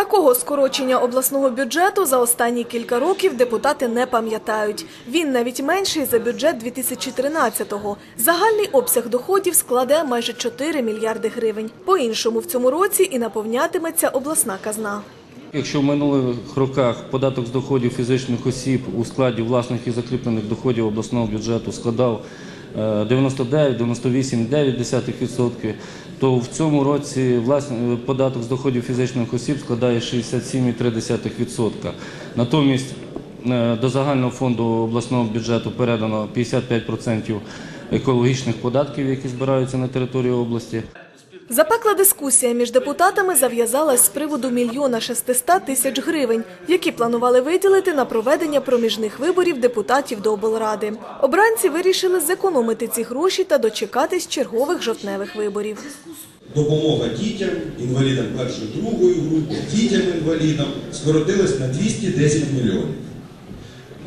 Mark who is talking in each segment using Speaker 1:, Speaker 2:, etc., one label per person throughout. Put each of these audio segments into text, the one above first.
Speaker 1: Такого скорочення обласного бюджету за останні кілька років депутати не пам'ятають. Він навіть менший за бюджет 2013-го. Загальний обсяг доходів складе майже 4 мільярди гривень. По-іншому в цьому році і наповнятиметься обласна казна.
Speaker 2: Якщо в минулих роках податок з доходів фізичних осіб у складі власних і закріплених доходів обласного бюджету складав 99-98,9%, то в цьому році власне, податок з доходів фізичних осіб складає 67,3%. Натомість е, до загального фонду обласного бюджету передано 55% екологічних податків, які збираються на території області.
Speaker 1: Запекла дискусія між депутатами зав'язалась з приводу мільйона 600 тисяч гривень, які планували виділити на проведення проміжних виборів депутатів до облради. Обранці вирішили зекономити ці гроші та дочекатись чергових жовтневих виборів.
Speaker 3: Допомога дітям, інвалідам першої другої групи, дітям-інвалідам скоротилась на 210 мільйонів.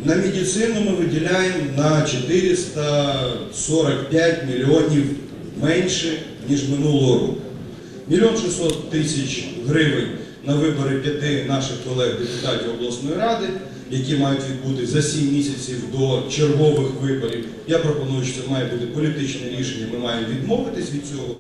Speaker 3: На медицину ми виділяємо на 445 мільйонів менше, ніж минулого року. Мільйон 600 тисяч гривень на вибори п'яти наших колег-депутатів обласної ради, які мають відбути за 7 місяців до чергових виборів. Я пропоную, що це має бути політичне рішення, ми маємо відмовитись від цього.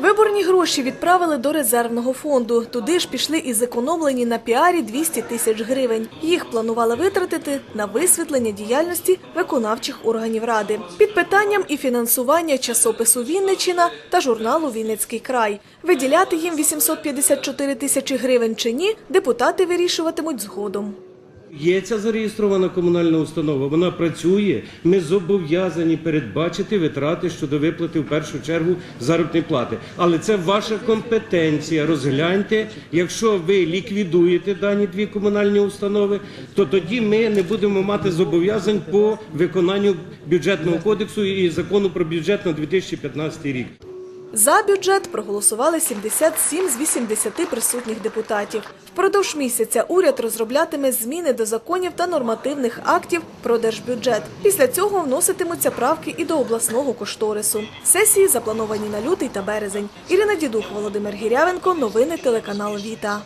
Speaker 1: Виборні гроші відправили до резервного фонду. Туди ж пішли і зекономлені на піарі 200 тисяч гривень. Їх планували витратити на висвітлення діяльності виконавчих органів ради. Під питанням і фінансування часопису Вінничина та журналу Вінницький край. Виділяти їм 854 тисячі гривень чи ні, депутати вирішуватимуть згодом.
Speaker 4: Є ця зареєстрована комунальна установа, вона працює. Ми зобов'язані передбачити витрати щодо виплати в першу чергу заробітної плати. Але це ваша компетенція. Розгляньте, якщо ви ліквідуєте дані дві комунальні установи, то тоді ми не будемо мати зобов'язань по виконанню бюджетного кодексу і закону про бюджет на 2015 рік.
Speaker 1: За бюджет проголосували 77 з 80 присутніх депутатів. Впродовж місяця уряд розроблятиме зміни до законів та нормативних актів про держбюджет. Після цього вноситимуться правки і до обласного кошторису. Сесії заплановані на лютий та березень. Ірина Дідух, Володимир Гірявенко. Новини телеканал Віта.